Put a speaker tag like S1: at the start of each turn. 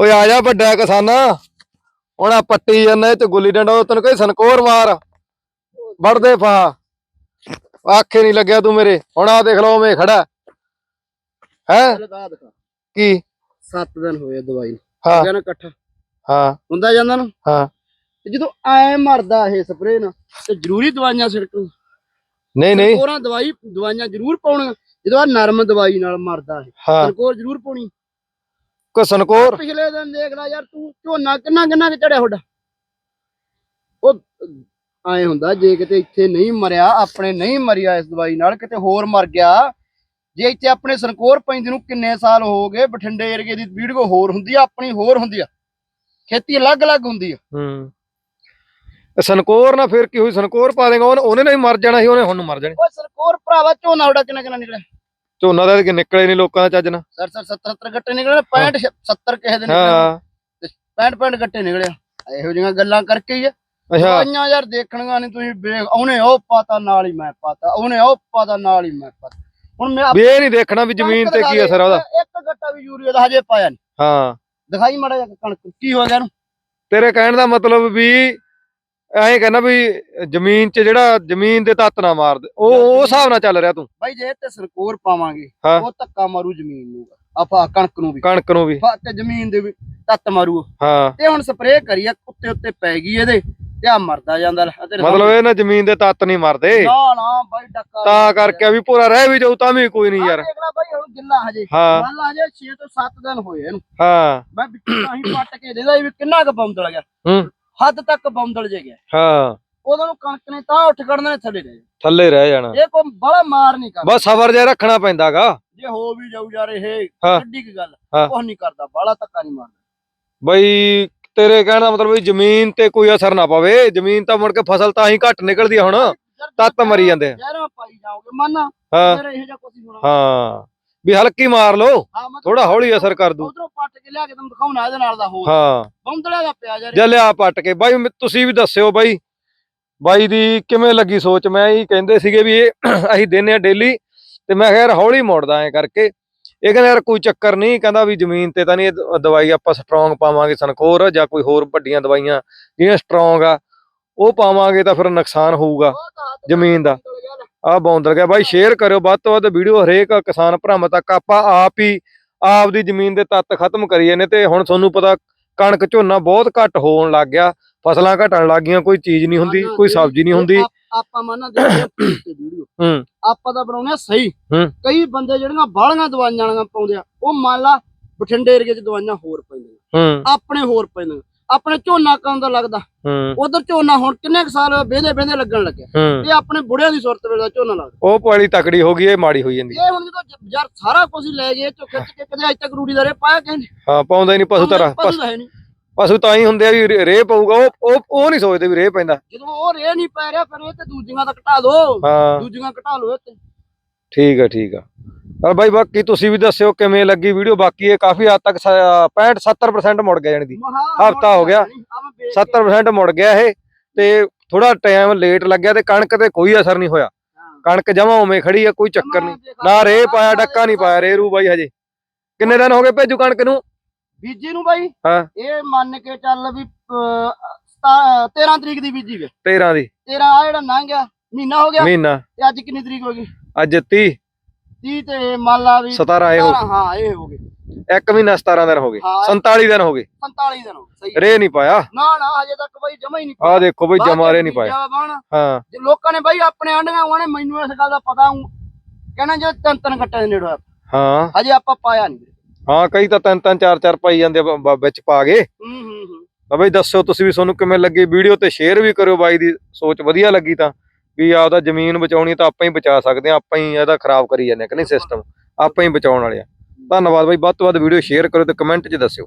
S1: ਓਏ ਆ ਜਾ ਵੱਡਾ ਕਿਸਾਨਾ। ਹੁਣ ਆ ਪੱਟੀ ਜਾਂਦਾ ਚ ਗੁੱਲੀ ਡੰਡਾ ਤੈਨੂੰ ਕਹੀ ਸਨਕੋਰ ਮਾਰ। ਵੜਦੇ ਫਾ ਆਖੇ ਨਹੀਂ ਲੱਗਿਆ ਤੂੰ ਮੇਰੇ। ਹੁਣ ਆ ਦੇਖ ਲਓ ਮੈਂ ਖੜਾ। ਹੈ? ਕੀ?
S2: 7 ਦਿਨ ਹੋਏ ਦਵਾਈ ਨੂੰ।
S1: ਹਾਂ।
S2: ਗਿਆ ਨਾ ਇਕੱਠਾ।
S1: ਹਾਂ।
S2: ਹੁੰਦਾ ਜਾਂਦਾ ਨਾ।
S1: ਹਾਂ।
S2: ਤੇ ਜਦੋਂ ਐ ਮਰਦਾ ਇਹ ਸਪਰੇ ਨਾਲ ਤੇ ਜ਼ਰੂਰੀ ਦਵਾਈਆਂ ਛਿੜਕੂ
S1: ਨਹੀਂ ਨਹੀਂ।
S2: ਹੋਰਾਂ ਦਵਾਈ ਦਵਾਈਆਂ ਜ਼ਰੂਰ ਪਾਉਣੀਆਂ। ਜਦੋਂ ਆ ਨਰਮ ਦਵਾਈ ਨਾਲ ਮਰਦਾ ਇਹ ਸਰਕੋਰ ਜ਼ਰੂਰ ਪਾਉਣੀ।
S1: ਕੋ ਸਨਕੋਰ?
S2: ਪਿਛਲੇ ਦਿਨ ਦੇਖ ਲੈ ਯਾਰ ਤੂੰ ਝੋਨਾ ਕਿੰਨਾ ਕਿੰਨਾ ਕਿ ਚੜਿਆ ਤੁਹਾਡਾ? ਉਹ ਐ ਹੁੰਦਾ ਜੇ ਕਿਤੇ ਇੱਥੇ ਨਹੀਂ ਮਰਿਆ ਆਪਣੇ ਨਹੀਂ ਮਰਿਆ ਇਸ ਦਵਾਈ ਨਾਲ ਕਿਤੇ ਹੋਰ ਮਰ ਗਿਆ ਜੇ ਇੱਥੇ ਆਪਣੇ ਸਰਕੋਰ ਪੈਂਦੇ ਨੂੰ ਕਿੰਨੇ ਸਾਲ ਹੋ ਗਏ ਬਠਿੰਡੇ ਏਰੀਏ ਦੀ ਵੀਡੀਓ ਹੋਰ ਹੁੰਦੀ ਆ ਆਪਣੀ ਹੋਰ ਹੁੰਦੀ ਆ ਖੇਤੀ ਅਲੱਗ-ਅਲੱਗ ਹੁੰਦੀ ਆ।
S1: ਹੂੰ। ਇਹ ਸਨਕੋਰ ਨਾ ਫਿਰ ਕੀ ਹੋਈ? ਸਨਕੋਰ ਪਾ ਦੇਗਾ ਉਹਨੇ ਨਹੀਂ ਮਰ ਜਾਣਾ ਸੀ ਉਹਨੇ ਹੁਣ ਮਰ ਜਾਣੇ।
S2: ਓਏ ਸਰਕੋਰ ਭਰਾਵਾ ਝੋਨਾ ਤੁਹਾਡਾ ਕਿੰਨਾ ਕਿੰਨਾ ਨਿਕਲਿਆ?
S1: ਝੋਨਾ ਦਾ ਨਿਕਲੇ ਨਹੀਂ ਲੋਕਾਂ ਦਾ ਚੱਜ ਨਾਲ।
S2: ਸਰ ਸਰ 70 70 ਗੱਟੇ ਨਿਕਲੇ 65 70 ਕਿਸੇ ਦੇ ਨਿਕਲੇ
S1: ਹਾਂ।
S2: 65 65 ਗੱਟੇ ਨਿਕਲਿਆ ਇਹੋ ਜਿਹੀਆਂ ਗੱਲਾਂ ਕਰਕੇ ਹੀ ਆ।
S1: ਅੱਛਾ।
S2: ਦਵਾਈਆਂ ਯਾਰ ਦੇਖਣੀਆਂ ਨਹੀਂ ਤੁਸੀਂ ਵੇਖ ਉਹਨੇ ਉਹ ਪਾਤਾ ਨਾਲ ਹੀ ਮੈਂ ਪਾਤਾ ਉਹਨੇ ਉਹ ਪਾਤਾ ਨਾਲ ਹੀ ਮੈਂ ਪਾਤਾ। ਹੁਣ ਮੈਂ
S1: ਵੀ ਨਹੀਂ ਦੇਖਣਾ ਵੀ ਜ਼ਮੀਨ ਤੇ ਕੀ ਅਸਰ ਉਹਦਾ।
S2: ਇੱਕ ਗੱਟਾ ਵੀ ਯੂਰੀਆ ਦਾ ਹਜੇ ਪਾਇਆ ਨਹੀਂ
S1: ਹਾਂ।
S2: ਦਿਖਾਈ ਮਾੜਾ ਜਿਹਾ ਕਣਕ ਕੀ ਹੋ ਗਿਆ ਇਹਨੂੰ?
S1: ਤੇਰੇ ਕਹਿਣ ਦਾ ਮਤਲਬ ਵੀ ਐਂ ਕਹਿੰਦਾ ਵੀ ਜ਼ਮੀਨ 'ਚ ਜਿਹੜਾ ਜ਼ਮੀਨ ਦੇ ਤੱਤ ਨਾ ਮਾਰ ਦੇ। ਉਹ ਉਹ ਹਿਸਾਬ ਨਾਲ ਚੱਲ ਰਿਹਾ ਤੂੰ।
S2: ਬਾਈ ਜੇ ਤੇ ਸਰਕੋਰ ਪਾਵਾਂਗੇ
S1: ਹਾਂ।
S2: ਉਹ ਧੱਕਾ ਮਾਰੂ ਜ਼ਮੀਨ ਨੂੰ। ਆਪਾਂ ਕਣਕ ਨੂੰ ਵੀ।
S1: ਕਣਕ ਨੂੰ ਵੀ।
S2: ਫਾ- ਤੇ ਜ਼ਮੀਨ ਦੇ ਵੀ ਤੱਤ ਮਾਰੂ
S1: ਹਾਂ।
S2: ਤੇ ਹੁਣ ਸਪਰੇਅ ਕਰੀ ਆ ਉੱਤੇ ਉੱਤੇ ਪੈ ਗਈ ਇਹਦੇ ਤੇ ਆ ਮਰਦਾ ਜਾਂਦਾ ਲੈ, ਆਹ ਤੇਰੇ
S1: ਮਤਲਬ ਇਹ ਨਾ ਜ਼ਮੀਨ ਦੇ ਤੱਤ ਨਹੀਂ ਮਰਦੇ।
S2: ਨਾ ਨਾ ਬਾਈ ਡੱਕਾ
S1: ਤਾਂ ਕਰਕੇ ਵੀ ਪੂਰਾ ਰਹਿ ਵੀ ਜਾਊ ਤਾਂ ਵੀ ਕੋਈ ਨਹੀਂ ਯਾਰ।
S2: ਦੇਖ ਲੈ ਬਾਈ ਹੁਣ ਗਿੱਲਾ ਹਜੇ।
S1: ਹਾਂ।
S2: ਮੰਨ ਲਾ ਹਜੇ 6 ਤੋਂ 7 ਦਿਨ ਹੋਏ ਇਹਨੂੰ।
S1: ਹਾਂ।
S2: ਮੈਂ ਵਿੱਚੋਂ ਹੀ ਪੱਟ ਕੇ ਦੇਦਾ ਵੀ ਕਿੰਨਾ ਕੁ ਬੌਂਦਲ ਗਿਆ।
S1: ਹੂੰ।
S2: ਹੱਦ ਤੱਕ ਬੌਂਦਲ ਜੇ ਗਿਆ।
S1: ਹਾਂ।
S2: ਉਦੋਂ ਨੂੰ ਕਣਕ ਨੇ ਤਾਂ ਉੱਠ ਖੜਨਾ ਨੇ ਥੱਲੇ ਰਹਿ
S1: ਥੱਲੇ ਰਹਿ ਜਾਣਾ।
S2: ਇਹ ਕੋਈ ਬੜਾ ਮਾਰ ਨਹੀਂ ਕਰਦਾ।
S1: ਬਸ ਸਬਰ ਜਿਹਾ ਰੱਖਣਾ ਪੈਂਦਾਗਾ।
S2: ਜੇ ਹੋ ਵੀ ਜਾਊ ਯਾਰ ਇਹ। ਕਿੱਡੀ ਕੀ ਗੱਲ। ਕੁਝ ਨਹੀਂ ਕਰਦਾ ਬਾਲਾ ਧੱਕਾ ਨਹੀਂ ਮਾਰਦਾ।
S1: ਬਈ ਤੇਰੇ ਕਹਿਣ ਦਾ ਮਤਲਬ ਵੀ ਜ਼ਮੀਨ ਤੇ ਕੋਈ ਅਸਰ ਨਾ ਪਵੇ। ਜ਼ਮੀਨ ਤਾਂ ਮੁੜ ਕੇ ਫਸਲ ਤਾਂ ਹੀ ਘੱਟ ਨਿਕਲਦੀ ਹੁਣ। ਤੱਤ ਮਰੀ ਜਾਂਦੇ ਆ।
S2: ਯਾਰ ਪਾਈ ਜਾਓਗੇ ਮੰਨ
S1: ਹਾਂ।
S2: ਫਿਰ ਇਹ ਜਿਹਾ ਕੁਝ ਨਹੀਂ ਹੋਣਾ।
S1: ਹਾਂ। ਵੀ ਹਲਕੀ ਮਾਰ
S2: ਮੈਂ
S1: ਥੋੜਾ ਹੌਲੀ ਅਸਰ ਕਰ ਦੂ
S2: ਉਧਰੋਂ ਕੇ ਲਿਆ ਕੇ ਤੁਹਾਨੂੰ ਦਿਖਾਉਣਾ ਇਹਦੇ ਨਾਲ ਦਾ ਹੋਰ।
S1: ਹਾਂ।
S2: ਬੌਂਦਲਿਆ ਦਾ ਪਿਆ ਯਾਰ।
S1: ਜੇ ਲਿਆ ਪੱਟ ਕੇ। ਬਾਈ ਮ- ਤੁਸੀਂ ਵੀ ਦੱਸਿਓ ਬਾਈ। ਬਾਈ ਦੀ ਕਿਵੇਂ ਲੱਗੀ ਸੋਚ? ਮੈਂ ਹੀ ਕਹਿੰਦੇ ਸੀਗੇ ਵੀ ਇਹ ਅਸੀਂ ਦਿੰਨੇ ਆ ਡੇਲੀ। ਤੇ ਮੈਂ ਕਿਹਾ ਯਾਰ ਹੌਲੀ ਮੋੜਦਾ ਐ ਕਰਕੇ। ਇਹ ਕਹਿੰਦਾ ਯਾਰ ਕੋਈ ਚੱਕਰ ਨਹੀਂ। ਕਹਿੰਦਾ ਵੀ ਜ਼ਮੀਨ ਤੇ ਤਾਂ ਨਹੀਂ ਇਹ ਦ- ਦਵਾਈ ਆਪਾਂ ਸਟਰੋਂਗ ਪਾਵਾਂਗੇ ਸਨਕੋਰ ਜਾਂ ਕੋਈ ਹੋਰ ਵੱਡੀਆਂ ਦਵਾਈਆਂ ਜਿਹੜੀਆਂ ਸਟਰੋਂਗ ਆ। ਉਹ ਪਾਵਾਂਗੇ ਤਾਂ ਫਿਰ ਨੁਕਸਾਨ ਹੋਊਗਾ
S2: ਉਹ ਤਾਂ ਹੱਥ
S1: ਜ਼ਮੀਨ ਦਾ।
S2: ਬੌਂਦਲ ਗਿਆ ਲੈ।
S1: ਆ ਬੌਂਦਲ ਗਿਆ। ਬਾਈ ਸ਼ੇਅਰ ਕਰਿਓ। ਵੱਧ ਤੋਂ ਵੱਧ ਵੀਡੀਓ ਹਰੇਕ ਕਿਸਾਨ ਭਰਾਵਾਂ ਤੱਕ। ਆਪਾਂ ਆਪ ਹੀ ਆਪ ਦੀ ਜ਼ਮੀਨ ਦੇ ਤੱਤ ਖਤਮ ਕਰੀਏ ਨੇ ਤੇ ਹੁਣ ਤੁਹਾਨੂੰ ਪਤਾ ਕਣਕ ਝੋਨਾ ਬਹੁਤ ਘੱਟ ਹੋਣ ਲੱਗ ਗਿਆ ਫਸਲਾਂ ਘਟਣ ਲੱਗ ਗਈਆਂ ਕੋਈ ਚੀਜ਼ ਨਹੀਂ ਹੁੰਦੀ ਕੋਈ ਸਬਜ਼ੀ ਨਹੀਂ ਹੁੰਦੀ।
S2: ਆਪ- ਮੰਨਾ ਤੇ ਵੀਡੀਓ।
S1: ਹੂੰ।
S2: ਆਪਾਂ ਤਾਂ ਬਣਾਉਂਦੇ ਆ ਸਹੀ। ਕਈ ਬੰਦੇ ਜਿਹੜੀਆਂ ਬਾਹਲੀਆਂ ਦਵਾਈਆਂ ਵਾਲੀਆਂ ਪਾਉਂਦੇ ਆ ਉਹ ਮੰਨ ਲਾ ਬਠਿੰਡੇ ਏਰੀਏ 'ਚ ਦਵਾਈਆਂ ਹੋਰ ਪੈਂਦੀਆਂ।
S1: ਹੂੰ।
S2: ਆਪਣੇ ਹੋਰ ਪੈਂਦੀਆਂ। ਆਪਣੇ ਝੋਨਾ ਕਦੋਂ ਦਾ ਲੱਗਦਾ? ਉਧਰ ਝੋਨਾ ਹੁਣ ਕਿੰਨੇ ਸਾਲ ਵੇਂਦੇ ਵੇਂਦੇ ਲੱਗਣ ਲੱਗਿਆ ਇਹ ਆਪਣੇ ਬੁੜਿਆਂ ਦੀ ਸੁਰਤ ਵੇਲੇ ਦਾ ਝੋਨਾ ਲੱਗਦਾ।
S1: ਉਹ ਪਾਲੀ ਤਕੜੀ ਹੋ ਗਈ ਇਹ ਮਾੜੀ ਹੋਈ ਜਾਂਦੀ।
S2: ਇਹ ਹੁਣ ਜਦੋਂ ਯਾਰ ਸਾਰਾ ਕੁਝ ਲੈ ਗਏ ਚੋ ਖਿੱਚ ਕੇ ਕਦੇ ਅੱਜ ਤੱਕ ਰੂੜੀ ਦਾ ਰੇ ਪਾਇਆ ਕਹਿੰਦੇ
S1: ਹਾਂ ਪਾਉਂਦਾ ਹੀ ਨਹੀਂ ਪਸ਼ੂ ਤਰਾ।
S2: ਪਸ਼ੂ ਤਾਂ ਹੈ ਨਹੀਂ।
S1: ਪਸ਼ੂ ਤਾਂ ਹੀ ਹੁੰਦੇ ਆ ਵੀ ਰੇ- ਰੇਹ ਪਊਗਾ ਉਹ ਉਹ ਨਹੀਂ ਸੋਚਦੇ ਵੀ ਰੇਹ ਪੈਂਦਾ।
S2: ਜਦੋਂ ਉਹ ਰੇ ਨਹੀਂ ਪੈ ਰਿਹਾ ਫਿਰ ਇਹ ਤੇ ਦੂਜੀਆਂ ਤਾਂ ਘਟਾ ਦੋ।
S1: ਹਾਂ।
S2: ਦੂਜੀਆਂ ਘਟਾ ਲਓ ਇਹ ਤੇ।
S1: ਠੀਕ ਆ ਠੀਕ ਆ। ਪਰ ਬਾਈ ਬਾਕੀ ਤੁਸੀਂ ਵੀ ਦੱਸਿਓ ਕਿਵੇਂ ਲੱਗੀ ਵੀਡੀਓ? ਬਾਕੀ ਇਹ ਕਾਫੀ ਹੱਦ ਤੱਕ 65 70% ਮੁੜ ਗਿਆ ਜਾਣੀ ਦੀ। ਹਫ਼ਤਾ ਹੋ ਗਿਆ। 70% ਮੁੜ ਗਿਆ ਇਹ ਤੇ ਥੋੜਾ ਟਾਈਮ ਲੇਟ ਲੱਗਿਆ ਤੇ ਕਣਕ ਤੇ ਕੋਈ ਅਸਰ ਨਹੀਂ ਹੋਇਆ। ਕਣਕ ਜਮਾ ਉਵੇਂ ਖੜੀ ਆ ਕੋਈ ਚੱਕਰ ਨਹੀਂ। ਨਾ ਰੇ ਪਾਇਆ ਡੱਕਾ ਨਹੀਂ ਪਾਇਆ ਰੇ ਰੂ ਬਾਈ ਹਜੇ। ਕਿੰਨੇ ਦਿਨ ਹੋ ਗਏ ਭੇਜੂ ਕਣਕ ਨੂੰ?
S2: ਬੀਜੀ ਨੂੰ ਬਾਈ?
S1: ਹਾਂ।
S2: ਇਹ ਮੰਨ ਕੇ ਚੱਲ ਵੀ ਅਹ, ਸਤਾ- 13 ਤਰੀਕ ਦੀ ਬੀਜੀ ਵੇ।
S1: 13 ਦੀ।
S2: 13 ਆ ਜਿਹੜਾ ਲੰਘ ਗਿਆ ਮਹੀਨਾ ਹੋ ਗਿਆ।
S1: ਮਹੀਨਾ।
S2: ਤੇ ਅੱਜ ਕਿੰਨੀ ਤਰੀਕ ਹੋ ਗਈ?
S1: ਅੱਜ 30
S2: 30 ਤੇ ਮੰਨ ਲਾ ਵੀ
S1: 17 ਇਹ ਹੋ
S2: 17 ਹਾਂ ਇਹ ਹੋ ਗਏ।
S1: ਗਏ ਇੱਕ ਮਹੀਨਾ 17 ਦਿਨ ਹੋ ਗਏ।
S2: ਹਾਂ।
S1: 47 ਦਿਨ ਹੋ ਗਏ।
S2: 47 ਦਿਨ ਹੋ ਗਏ, ਸਹੀ
S1: ਰੇ ਨਹੀਂ ਪਾਇਆ।
S2: ਨਾ ਨਾ ਹਜੇ ਤੱਕ ਬਾਈ ਜਮਾ ਹੀ ਨਹੀਂ
S1: ਆਹ ਦੇਖੋ ਬਈ
S2: ਬਾਅਦ
S1: ਜਮਾ ਰੇ ਨਹੀਂ
S2: ਚ
S1: ਪਾਇਆ।
S2: ਬੀਜਿਆ ਬਾਣ।
S1: ਹਾਂ।
S2: ਜੇ ਲੋਕਾਂ ਨੇ ਬਾਈ ਆਪਣੇ ਆਂਡੀਆਂ ਉਹਨੇ ਮੈਨੂੰ ਇਸ ਗੱਲ ਦਾ ਪਤਾ ਹੂੰ। ਕਹਿੰਦਾ ਜੇ ਤਿੰਨ ਤਿੰਨ ਘੱਟੇ ਦੇ ਨੇੜੇ ਹੋਇਆ
S1: ਹਾਂ।
S2: ਹਜੇ ਆਪਾਂ ਪਾਇਆ ਨਹੀਂ।
S1: ਹਾਂ ਕਈ ਤਾਂ ਤਿੰਨ ਤਿੰਨ ਚਾਰ ਚਾਰ ਪਾਈ ਜਾਂਦੇ ਆ ਬ- ਬ- ਵਿੱਚ ਪਾ ਗਏ
S2: ਹੂੰ ਹੂੰ ਹੂੰ।
S1: ਤਾਂ ਬਈ ਦੱਸਿਓ ਤੁਸੀਂ ਵੀ ਤੁਹਾਨੂੰ ਕਿਵੇਂ ਲੱਗੀ ਵੀਡੀਓ ਤੇ ਸ਼ੇਅਰ ਵੀ ਕਰਿਓ ਬਾਈ ਦੀ ਸੋਚ ਵਧੀਆ ਲੱਗੀ ਤਾਂ। ਵੀ ਆਪਦਾ ਜ਼ਮੀਨ ਬਚਾਉਣੀ ਤਾਂ ਆਪਾਂ ਹੀ ਬਚਾ ਸਕਦੇ ਆ, ਆਪਾਂ ਹੀ ਇਹਦਾ ਖਰਾਬ ਕਰੀ ਜਾਂਦੇ ਆ ਕਿ ਨਹੀਂ ਸਿਸਟਮ ਆਪਾਂ ਹੀ ਬਚਾਉਣ ਵਾਲੇ ਆ। ਧੰਨਵਾਦ ਬਾਈ, ਵੱਧ ਤੋਂ ਵੱਧ ਵੀਡੀਓ ਸ਼ੇਅਰ ਕਰੋ ਤੇ ਕਮੈਂਟ 'ਚ ਦੱਸਿਓ।